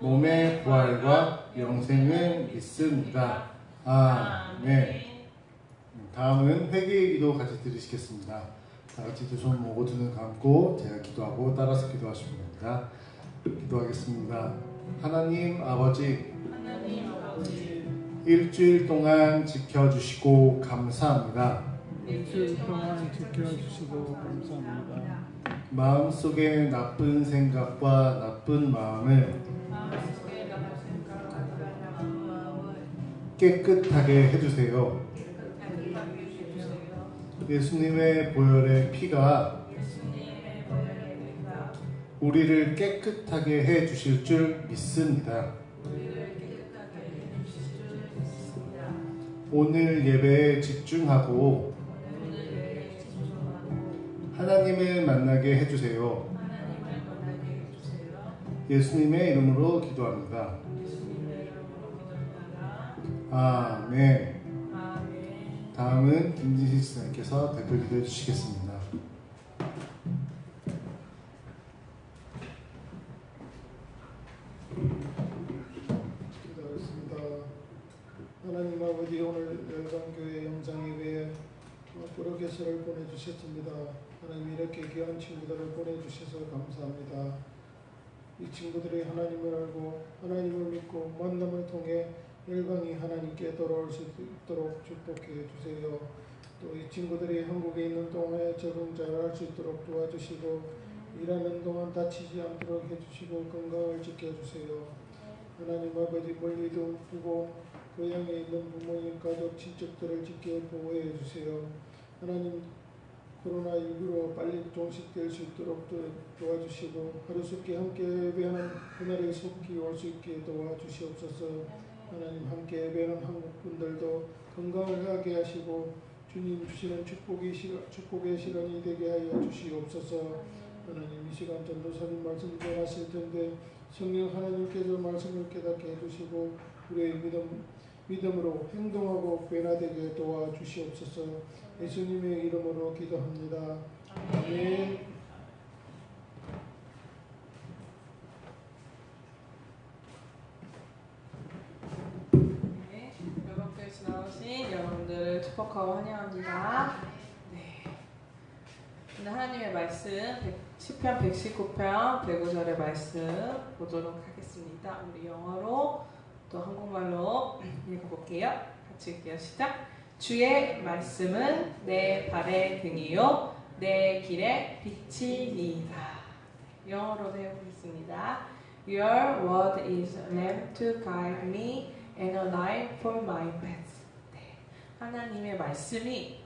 몸의 부활과 영생을 믿습니다. 아멘. 다음은 회개의 기도 같이 들으시겠습니다. 다 같이 두 손 모고 두 눈 감고 제가 기도하고 따라서 기도하시면 됩니다. 기도하겠습니다. 하나님 아버지 하나님 아버지 일주일 동안 지켜주시고 감사합니다. 일주일 동안 지켜주시고 감사합니다. 마음속에 나쁜 생각과 나쁜 마음을 마음속에 나쁜 생각과 나쁜 마음을 깨끗하게 해주세요. 예수님의 보혈의 피가 우리를 깨끗하게 해주실 줄 믿습니다. 우리를 깨끗하게 해 주실 줄 믿습니다. 오늘 예배에 집중하고. 하나님을 만나게 해주세요. 예수님의 이름으로 기도합니다. 아멘. 다음은 김진식 지사님께서 대표 기도해 주시겠습니다. 기도하겠습니다. 하나님 아버지 오늘 열강교회 영상예배에 프로게스를 보내주셨습니다. 하나님 이렇게 귀한 친구들을 보내주셔서 감사합니다. 이 친구들이 하나님을 알고 하나님을 믿고 만남을 통해 열강이 하나님께 돌아올 수 있도록 축복해 주세요. 또 이 친구들이 한국에 있는 동안에 적응 잘할 수 있도록 도와주시고 일하는 동안 다치지 않도록 해주시고 건강을 지켜주세요. 하나님 아버지 멀리도 두고 고향에 있는 부모님, 가족, 친척들을 지켜 보호해 주세요. 하나님 코로나19로 빨리 종식될 수 있도록 도, 도와주시고 하루속히 함께 예배하는 그날에 속히 올 수 있게 도와주시옵소서. 하나님 함께 예배하는 한국 분들도 건강을 하게 하시고 주님 주시는 축복의 시간, 축복의 시간이 되게 하여 주시옵소서. 하나님 이 시간 전도사님 말씀 전하실 텐데 성령 하나님께서 말씀을 깨닫게 해주시고 우리의 믿음 믿음으로 행동하고 변화되게 도와주시옵소서. 예수님의 이름으로 기도합니다. 아멘. 네, 여러분께서 나오신 축복하고 환영합니다. 네. 오늘 하나님의 말씀 10편 119편 105절의 말씀 보도록 하겠습니다. 우리 영어로 또 한국말로 읽어볼게요. 같이 읽게요. 시작. 주의 말씀은 내 발의 등이요 내 길의 빛이니이다. 영어로 해보겠습니다. Your word is a lamp to guide me and a light for my path. 네. 하나님의 말씀이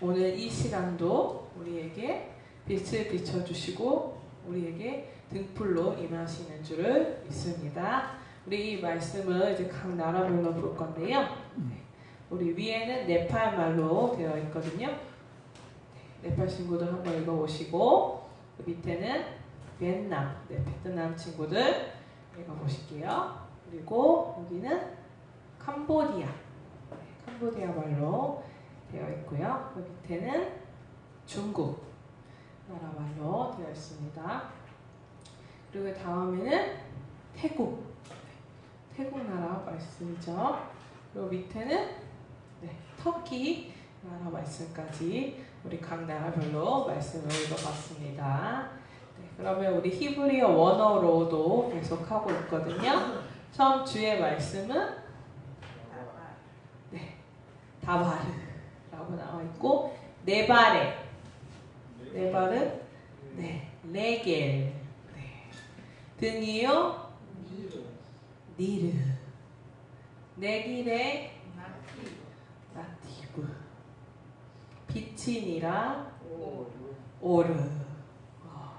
오늘 이 시간도 우리에게 빛을 비춰주시고 우리에게 등불로 임하시는 줄을 믿습니다. 우리 이 말씀을 이제 각 나라별로 볼 건데요. 네. 우리 위에는 네팔 말로 되어 있거든요. 네. 네팔 친구들 한번 읽어보시고 그 밑에는 베트남, 네, 베트남 친구들 읽어보실게요. 그리고 여기는 캄보디아, 네, 캄보디아 말로 되어 있고요. 그 밑에는 중국 나라 말로 되어 있습니다. 그리고 다음에는 태국, 네, 태국 나라 말씀이죠. 그리고 밑에는 네, 터키 나라 말씀까지 우리 각 나라별로 말씀을 읽어봤습니다. 네, 그러면 우리 히브리어 원어로도 계속 하고 있거든요. 처음 주의 말씀은 네, 다바르라고 나와 있고 네바레 네바르 네, 레겔. 네. 등이요? 니르. 네길의 나티브 비친이라? 오르. 와,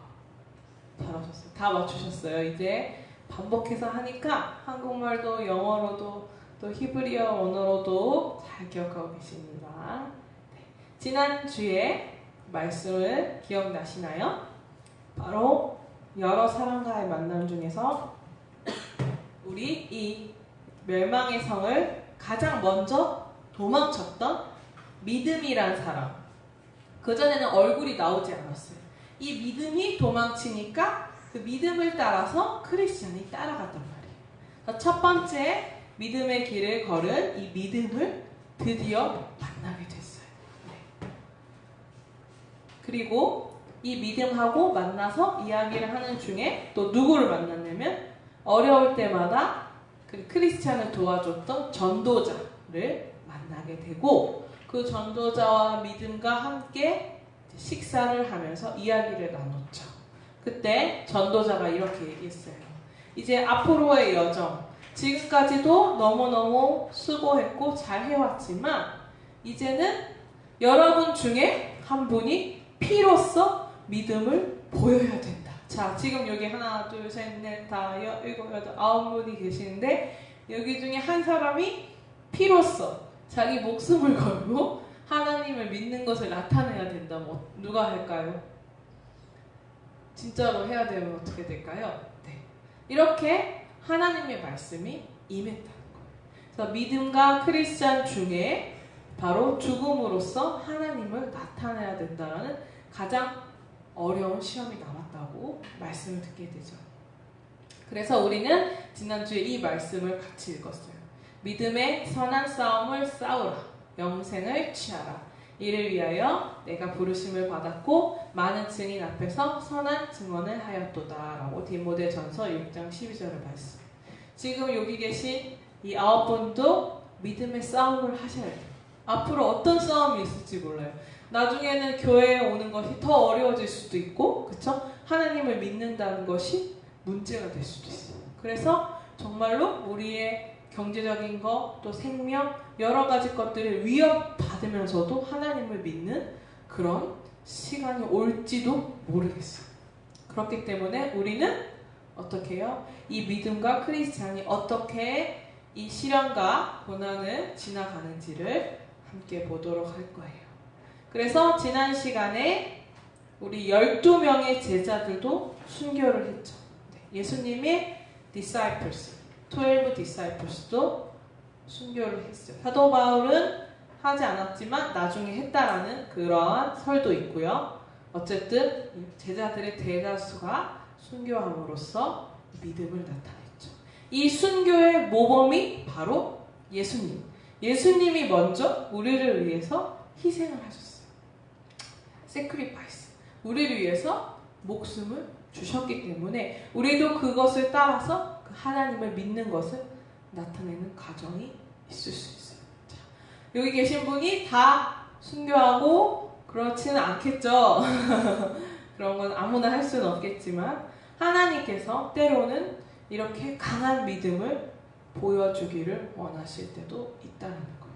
잘하셨어요. 다 맞추셨어요. 이제. 반복해서 하니까 한국말도 영어로도 또 히브리어 언어로도 잘 기억하고 계십니다. 네. 지난주에 말씀을 기억나시나요? 바로 여러 사람과의 만남 중에서 우리 이 멸망의 성을 가장 먼저 도망쳤던 믿음이란 사람. 그전에는 얼굴이 나오지 않았어요. 이 믿음이 도망치니까 그 믿음을 따라서 크리스천이 따라갔단 말이에요. 첫 번째 믿음의 길을 걸은 이 믿음을 드디어 만나게 됐어요. 네. 그리고 이 믿음하고 만나서 이야기를 하는 중에 또 누구를 만났냐면 어려울 때마다 그 크리스찬을 도와줬던 전도자를 만나게 되고 그 전도자와 믿음과 함께 식사를 하면서 이야기를 나눴죠. 그때 전도자가 이렇게 얘기했어요. 이제 앞으로의 여정, 지금까지도 너무너무 수고했고 잘 해왔지만, 이제는 여러분 중에 한 분이 피로써 믿음을 보여야 된다. 자, 지금 여기 하나, 둘, 셋, 넷, 다, 여, 일곱, 여덟, 아홉 분이 계시는데, 여기 중에 한 사람이 피로써 자기 목숨을 걸고 하나님을 믿는 것을 나타내야 된다. 뭐 누가 할까요? 진짜로 해야 되면 어떻게 될까요? 네. 이렇게 하나님의 말씀이 임했다는 거예요. 그래서 믿음과 크리스찬 중에 바로 죽음으로써 하나님을 나타내야 된다는 가장 어려운 시험이 남았다고 말씀을 듣게 되죠. 그래서 우리는 지난주에 이 말씀을 같이 읽었어요. 믿음의 선한 싸움을 싸우라. 영생을 취하라. 이를 위하여 내가 부르심을 받았고 많은 증인 앞에서 선한 증언을 하였도다. 라고 디모데 전서 6장 12절을 말씀. 지금 여기 계신 이 아홉 분도 믿음의 싸움을 하셔야 돼요. 앞으로 어떤 싸움이 있을지 몰라요. 나중에는 교회에 오는 것이 더 어려워질 수도 있고, 그쵸? 하나님을 믿는다는 것이 문제가 될 수도 있어요. 그래서 정말로 우리의 경제적인 것, 또 생명, 여러 가지 것들을 위협받으면서도 하나님을 믿는 그런 시간이 올지도 모르겠어요. 그렇기 때문에 우리는 어떻게 해요? 이 믿음과 크리스찬이 어떻게 이 시련과 고난을 지나가는지를 함께 보도록 할 거예요. 그래서 지난 시간에 우리 12명의 제자들도 순교를 했죠. 네, 예수님의 disciples, 12 disciples도 순교를 했어요. 사도 바울은 하지 않았지만 나중에 했다라는 그러한 설도 있고요. 어쨌든 제자들의 대다수가 순교함으로써 믿음을 나타냈죠. 이 순교의 모범이 바로 예수님. 예수님이 먼저 우리를 위해서 희생을 하셨어요. 세크리파이스. 우리를 위해서 목숨을 주셨기 때문에 우리도 그것을 따라서 그 하나님을 믿는 것을 나타내는 과정이 있을 수 있어요. 자, 여기 계신 분이 다 순교하고 그렇지는 않겠죠. 그런 건 아무나 할 수는 없겠지만 하나님께서 때로는 이렇게 강한 믿음을 보여주기를 원하실 때도 있다는 거예요.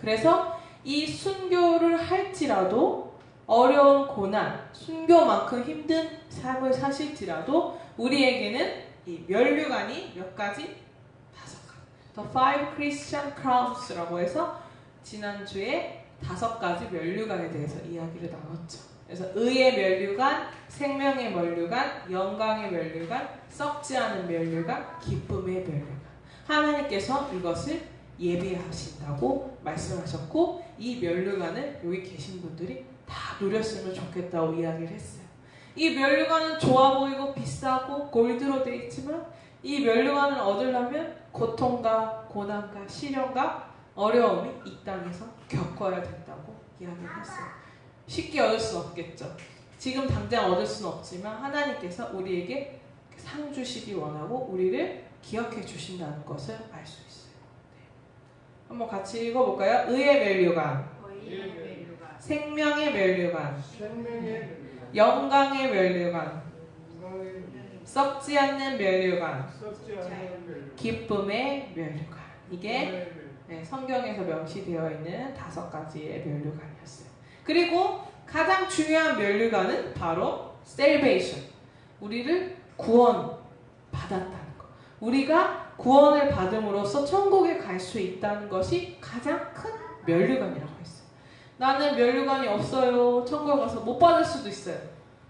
그래서 이 순교를 할지라도 어려운 고난, 순교만큼 힘든 삶을 사실지라도 우리에게는 이 면류관이 몇 가지? 다섯 가지. The Five Christian Crowns라고 해서 지난주에 다섯 가지 면류관에 대해서 이야기를 나눴죠. 그래서 의의 면류관, 생명의 면류관, 영광의 면류관, 썩지 않은 면류관, 기쁨의 면류관. 하나님께서 이것을 예비하신다고 말씀하셨고 이 면류관을 여기 계신 분들이 다 누렸으면 좋겠다고 이야기를 했어요. 이 면류관은 좋아 보이고 비싸고 골드로 되어 있지만 이 면류관을 얻으려면 고통과 고난과 시련과 어려움이 이 땅에서 겪어야 된다고 이야기를 했어요. 쉽게 얻을 수 없겠죠. 지금 당장 얻을 수는 없지만 하나님께서 우리에게 상 주시기 원하고 우리를 기억해 주신다는 것을 알 수 있어요. 네. 한번 같이 읽어볼까요? 의의 멸류관, 생명의 멸류관, 영광의 멸류관, 썩지 않는 멸류관, 기쁨의 멸류관. 이게 네, 성경에서 명시되어 있는 다섯 가지의 멸류관이었어요. 그리고 가장 중요한 멸류관은 바로 salvation. 우리를 구원 받았다는 것. 우리가 구원을 받음으로써 천국에 갈 수 있다는 것이 가장 큰 멸류관이라고 했어요. 나는 멸류관이 없어요. 천국에 가서 못 받을 수도 있어요.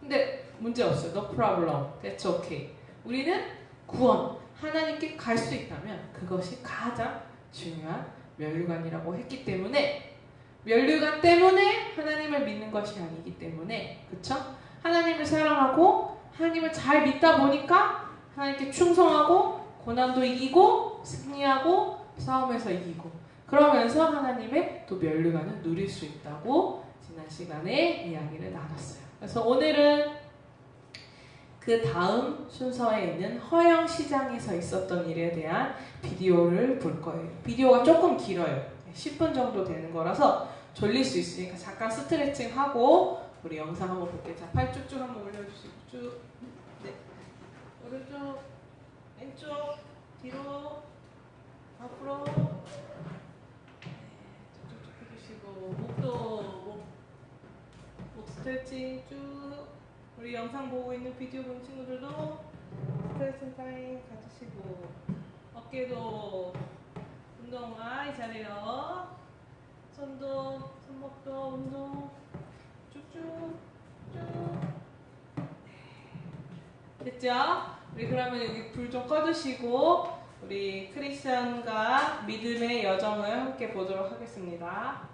근데 문제 없어요. No problem. That's okay. 우리는 구원, 하나님께 갈 수 있다면 그것이 가장 중요한 멸류관이라고 했기 때문에 멸류관 때문에 하나님을 믿는 것이 아니기 때문에 그쵸? 하나님을 사랑하고 하나님을 잘 믿다 보니까 하나님께 충성하고 고난도 이기고 승리하고 싸움에서 이기고 그러면서 하나님의 또 멸류관을 누릴 수 있다고 지난 시간에 이야기를 나눴어요. 그래서 오늘은 그 다음 순서에 있는 허영 시장에서 있었던 일에 대한 비디오를 볼 거예요. 비디오가 조금 길어요. 10분 정도 되는 거라서 졸릴 수 있으니까 잠깐 스트레칭 하고 우리 영상 한번 볼게요. 자, 팔 쭉쭉 한번 올려주시고 쭉. 네. 오른쪽, 왼쪽, 뒤로, 앞으로. 네, 쭉쭉쭉 해주시고 목도 목, 목 스트레칭 쭉. 우리 영상 보고 있는 비디오 본 친구들도 스트레칭 타임 가지시고 어깨도 운동 아이 잘해요. 손도 손목도 운동 쭉쭉 쭉 네. 됐죠? 우리 그러면 여기 불 좀 꺼주시고 우리 크리스천과 믿음의 여정을 함께 보도록 하겠습니다.